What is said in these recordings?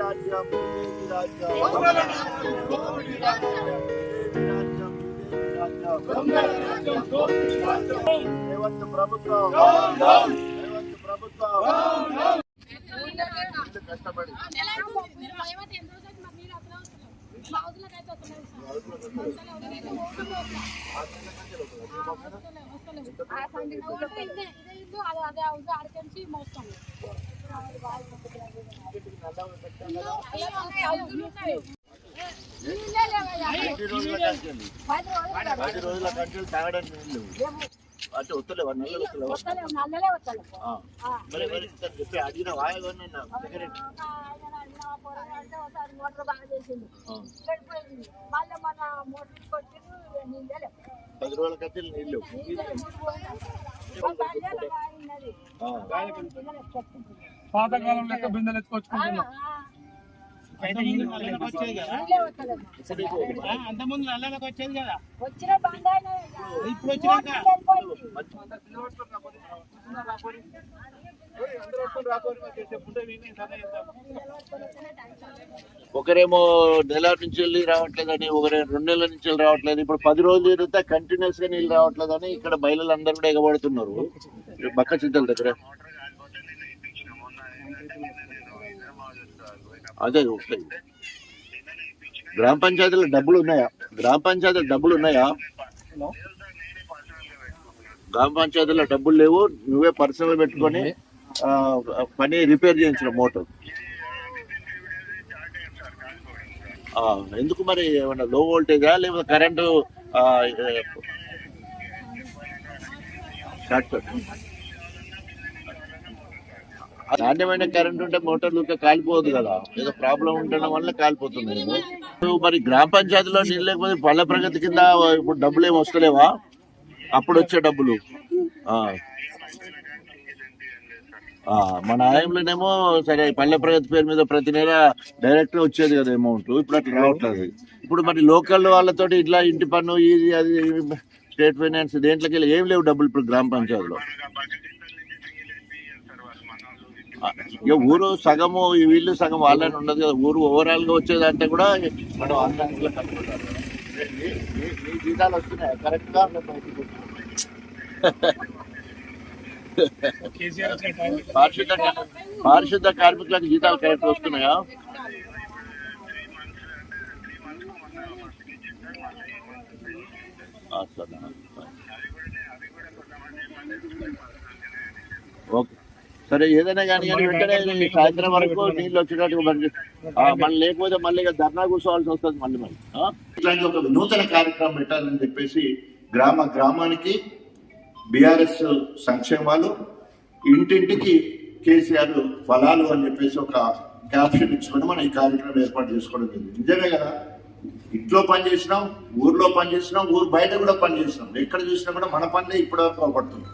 రాజ్యం ఇదేమి రాజ్యం దొంగల రాజ్యం, దోపిడీ రాజ్యం. రేవంత్ ప్రభుత్వం డౌన్, డౌన్. రేవంత్ ప్రభుత్వం డౌన్, డౌన్. ఇంత కష్టపడి ఎన్ని రోజుల కంచెలు పది రోజుల కంటే తాగడానికి నీళ్ళు అంటే వస్తలేవా నెలలు వస్తలేవా ఆ. మరి మరి చెప్పి అడిగిన వాయగానే సిగరెట్ మోటార్ బాగా చేసింది చెడిపోయింది మళ్ళీ మన మోటార్ కొట్టి నీళ్ళే లేవు. పది రోజుల నీళ్ళు. పాతకాలం లెక్క బిందెలు ఎత్తుకొచ్చుకుంటున్నాం. అంతకుముందు నల్లలకు వచ్చేది కదా? ఇప్పుడు వచ్చినాక? ఒకరేమో నెల నుంచి వెళ్ళి రావట్లేదని ఒకరే రెండు నెలల నుంచి వెళ్ళి రావట్లేదు. ఇప్పుడు పది రోజులు తిరిగితే కంటిన్యూస్గా నీళ్ళు రావట్లేదని ఇక్కడ మహిళలు అందరూ కూడా ఎగబడుతున్నారు. బక్క చింతల దగ్గర. అదే వస్తాయి గ్రామ పంచాయతీలో డబ్బులు ఉన్నాయా? గ్రామ పంచాయతీలో డబ్బులు ఉన్నాయా? గ్రామ పంచాయతీలో డబ్బులు లేవు. నువ్వే పర్సనల్ పెట్టుకొని పని రిపేర్ చేయించిన మోటార్. ఎందుకు మరి ఏమన్నా లో వోల్టేజా లేకపోతే కరెంటు నాణ్యమైన కరెంట్ ఉంటే మోటార్లు ఇంకా కాలిపోదు కదా. ఏదో ప్రాబ్లం ఉండడం వల్ల కాలిపోతుంది. నువ్వు మరి గ్రామ పంచాయతీలో నీళ్ళు లేకపోతే పల్లె ప్రగతి కింద ఇప్పుడు డబ్బులు ఏమి వస్తలేవా? అప్పుడు వచ్చే డబ్బులు. మన ఆయంలోనేమో సరే పల్లె ప్రగతి పేరు మీద ప్రతి నెల డైరెక్ట్ వచ్చేది కదా అమౌంట్. ఇప్పుడు అట్లా రావట్లేదు. ఇప్పుడు మరి లోకల్ వాళ్ళతో ఇట్లా ఇంటి పన్ను ఇది అది స్టేట్ ఫైనాన్స్ దేంట్లోకి వెళ్ళి ఏం లేవు డబ్బులు ఇప్పుడు గ్రామ పంచాయతీలో. ఇక ఊరు సగము ఈ వీళ్ళు సగం వాళ్ళని ఉండదు కదా. ఊరు ఓవరాల్గా వచ్చేదంటే కూడా మనం కట్టుకుంటారు జీతాలు వస్తున్నాయి? కరెక్ట్గా పారిశుద్ధ పారిశుద్ధ కార్మికులకు జీతాలు కరెక్ట్ వస్తున్నాయా? సరే. ఓకే. సరే ఏదైనా కానీ కానీ వెంటనే ఈ సాయంత్రం వరకు నీళ్ళు వచ్చినట్టుగా మరి మళ్ళీ లేకపోతే మళ్ళీ ఇక ధర్నా కూర్చోవాల్సి వస్తుంది మళ్ళీ మళ్ళీ ఇట్లాంటి ఒక నూతన కార్యక్రమం పెట్టాలని చెప్పేసి గ్రామ గ్రామానికి బీఆర్ఎస్ సంక్షేమాలు ఇంటింటికి కేసీఆర్ ఫలాలు అని చెప్పేసి ఒక క్యాప్షన్ ఇచ్చుకోవడం మనం ఈ కార్యక్రమం ఏర్పాటు చేసుకోవడం జరిగింది. నిజమే కదా? ఇంట్లో పని చేసినాం ఊర్లో పని చేసినాం ఊరు బయట కూడా పని చేసినాం. ఎక్కడ చూసినా కూడా మన పనులే ఇప్పుడు పడుతుంది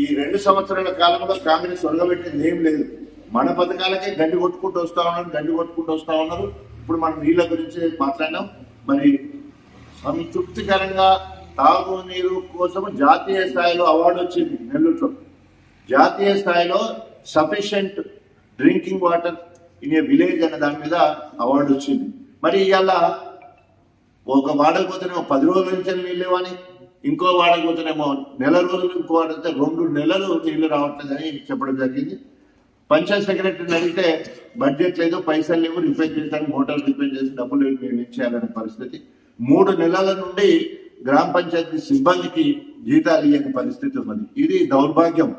ఈ రెండు సంవత్సరాల కాలంలో కాంగ్రెస్ ఒరగబెట్టింది ఏం లేదు. మన పథకాలకే గండి కొట్టుకుంటూ వస్తా ఉన్నారు గండి కొట్టుకుంటూ వస్తా ఉన్నారు. ఇప్పుడు మనం నీళ్ళ గురించి మాట్లాడినాం. మరి సంతృప్తికరంగా తాగునీరు కోసం జాతీయ స్థాయిలో అవార్డు వచ్చింది నెల్లూరులో. జాతీయ స్థాయిలో sufficient drinking water in a village అనే దాని మీద అవార్డు వచ్చింది. మరి ఇవాళ ఒక వాడకపోతేనేమో పది రోజుల నుంచి నీళ్ళు లేవని ఇంకో వాడకపోతేనేమో నెల రోజులు ఇంకో వాడితే రెండు నెలలు నీళ్ళు రావట్లేదని చెప్పడం జరిగింది. పంచాయత్ సెక్రటరీని అడిగితే బడ్జెట్ లేదు పైసలు లేవు రిపేర్ చేయడానికి మోటార్ రిపేర్ చేసి డబ్బులు మేము ఇచ్చేయాలనే పరిస్థితి. మూడు నెలల నుండి గ్రామ పంచాయతీ సిబ్బందికి జీతాలు ఇవ్వని పరిస్థితి ఉన్నది. ఇది దౌర్భాగ్యం.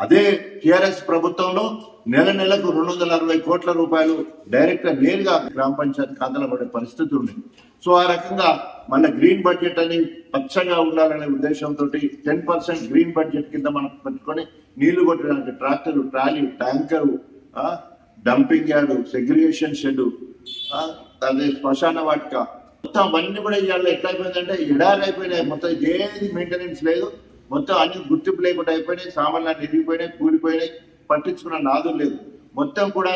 అదే టిఆర్ఎస్ ప్రభుత్వంలో నెల నెలకు రెండు వందల అరవై కోట్ల రూపాయలు డైరెక్ట్గా నేరుగా గ్రామ పంచాయతీ ఖాతాలో పడే పరిస్థితి ఉంది సో ఆ రకంగా మన గ్రీన్ బడ్జెట్ అని పచ్చగా ఉండాలనే ఉద్దేశంతో టెన్ పర్సెంట్ గ్రీన్ బడ్జెట్ కింద మనం పెట్టుకొని నీళ్ళు కొట్టడానికి tractor trolley tanker dumping yard segregation shed అదే శ్మశాన వాటిక మొత్తం అవన్నీ కూడా ఇవాళ ఎట్లా అయిపోయిందంటే ఎడారి అయిపోయినాయి. మొత్తం ఏది మెయింటెనెన్స్ లేదు. మొత్తం అన్ని గుర్తింపు లేకుండా అయిపోయినాయి. సామాన్లు అన్ని ఎరిగిపోయినాయి కూలిపోయినాయి పట్టించుకున్న నాదు లేదు మొత్తం కూడా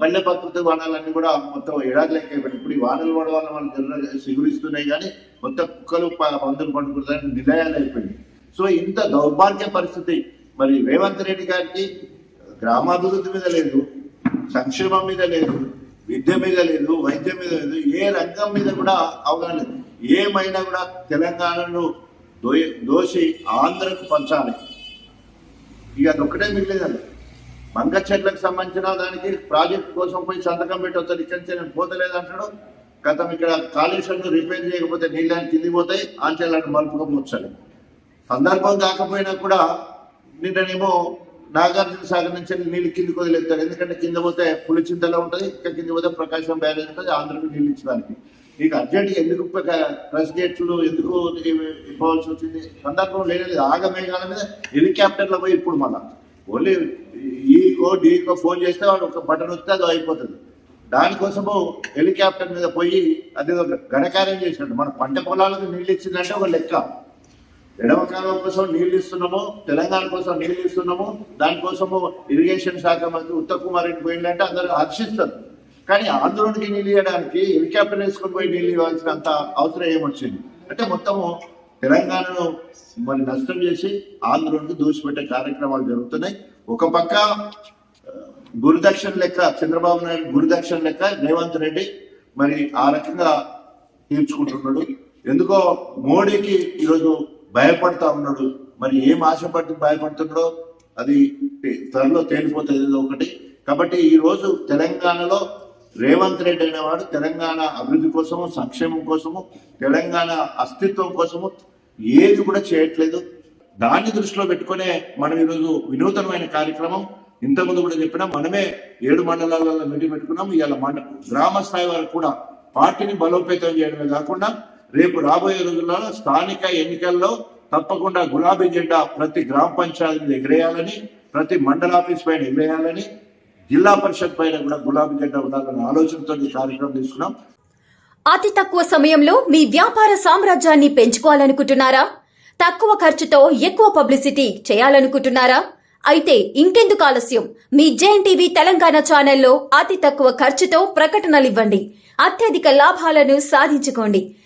పల్లె ప్రకృతి వానాలన్నీ కూడా మొత్తం ఎడారిలోకి అయిపోయినాయి. ఇప్పుడు ఈ వానలు పడడం వల్ల మనం జనరల్ సిగురిస్తున్నాయి కానీ మొత్తం కుక్కలు పందులు పండుకుంటారని నిలయాలు అయిపోయినాయి. సో ఇంత దౌర్భాగ్య పరిస్థితి. మరి రేవంత్ రెడ్డి గారికి గ్రామాభివృద్ధి మీద లేదు సంక్షేమం మీద లేదు. విద్య మీద లేదు వైద్యం మీద లేదు ఏ రంగం మీద కూడా అవగాహన లేదు. ఏమైనా కూడా తెలంగాణను దోయ దోషి ఆంధ్రకు పంచాలి. ఇక అది ఒకటే మిగిలేదండి. మంగ చెట్లకు సంబంధించిన దానికి ప్రాజెక్ట్ కోసం పోయి సంతకం పెట్టి వస్తాడు ఇక్కడి నుంచి నేను పోతలేదు అంటాడు? గతం ఇక్కడ కాళేశ్వరం రిపేర్ చేయకపోతే నీళ్ళని కింది పోతాయి ఆంచెల్లాంటి మలుపుకోవచ్చు సందర్భం కాకపోయినా కూడా నిన్ననేమో నాగార్జున సాగర్ నుంచి నీళ్ళు కిందికి వదిలేస్తారు. ఎందుకంటే కింద పోతే పులిచింతలో ఉంటుంది ఇంకా కింద పోతే ప్రకాశం బ్యారేజ్ ఉంటుంది ఆంధ్రకు నీళ్ళు ఇచ్చడానికి నీకు అర్జెంట్గా ఎందుకు ప్రెస్ గేట్లు ఎందుకు ఇవ్వాల్సి వచ్చింది? సందర్భం లేదు. ఆగమేఘాల మీద హెలికాప్టర్లో పోయి ఇప్పుడు మళ్ళా. ఓన్లీ ఈకో డీకో ఫోన్ చేస్తే వాడు ఒక బటన్ వస్తే అది అయిపోతుంది. దానికోసము హెలికాప్టర్ మీద పోయి అది ఒక ఘనకార్యం చేసినట్టు మన పంట పొలాలకు నీళ్ళు ఇచ్చిందంటే ఒక లెక్క. ఎడమ కాలువ కోసం నీళ్ళు ఇస్తున్నాము తెలంగాణ కోసం నీళ్ళు ఇస్తున్నాము దానికోసము ఇరిగేషన్ శాఖ మంత్రి ఉత్తమ్ కుమార్ రెడ్డి పోయిందంటే అందరూ హర్షిస్తారు. కానీ ఆంధ్రుడికి నీళ్ళు ఇవ్వడానికి హెలికాప్టర్ వేసుకుని పోయి నీళ్ళు ఇవ్వాల్సినంత అవసరం ఏమొచ్చింది? అంటే మొత్తము తెలంగాణను మరి నష్టం చేసి ఆంధ్రునికి దూసిపెట్టే కార్యక్రమాలు జరుగుతున్నాయి. ఒక పక్క గురుదక్షిణ లెక్క చంద్రబాబు నాయుడు గురుదక్షిణ లెక్క రేవంత్ రెడ్డి మరి ఆ రకంగా తీర్చుకుంటున్నాడు. ఎందుకో మోడీకి ఈరోజు భయపడతా ఉన్నాడు. మరి ఏం ఆశపడి భయపడుతున్నాడో అది త్వరలో తేలిపోతుంది ఒకటి. కాబట్టి ఈరోజు తెలంగాణలో రేవంత్ రెడ్డి అనేవాడు తెలంగాణ అభివృద్ధి కోసము సంక్షేమం కోసము తెలంగాణ అస్తిత్వం కోసము ఏది కూడా చేయట్లేదు. దాన్ని దృష్టిలో పెట్టుకునే మనం ఈరోజు వినూతనమైన కార్యక్రమం ఇంతకుముందు కూడా చెప్పినా మనమే ఏడు మండలాలలో మీటింగ్ పెట్టుకున్నాం ఇవాళ మండ గ్రామ స్థాయి వరకు కూడా పార్టీని బలోపేతం చేయడమే కాకుండా రేపు రాబోయే రోజుల్లో స్థానిక ఎన్నికల్లో తప్పకుండా గులాబీ జెండా ప్రతి గ్రామ పంచాయతీ ఎగిరేయాలని ప్రతి మండల ఆఫీస్ పైన ఎగిరేయాలని జిల్లా పరిషత్ పైన కూడా గులాబీ జెండా ఉండాలనే ఆలోచనతో ఈ కార్యక్రమం తీసుకున్నాం. అతి తక్కువ సమయంలో మీ వ్యాపార సామ్రాజ్యాన్ని పెంచుకోవాలనుకుంటున్నారా? తక్కువ ఖర్చుతో ఎక్కువ పబ్లిసిటీ చేయాలనుకుంటున్నారా? అయితే ఇంకెందుకు ఆలస్యం. మీ జేఎన్ టీవీ తెలంగాణ ఛానల్లో అతి తక్కువ ఖర్చుతో ప్రకటనలివ్వండి. అత్యధిక లాభాలను సాధించుకోండి.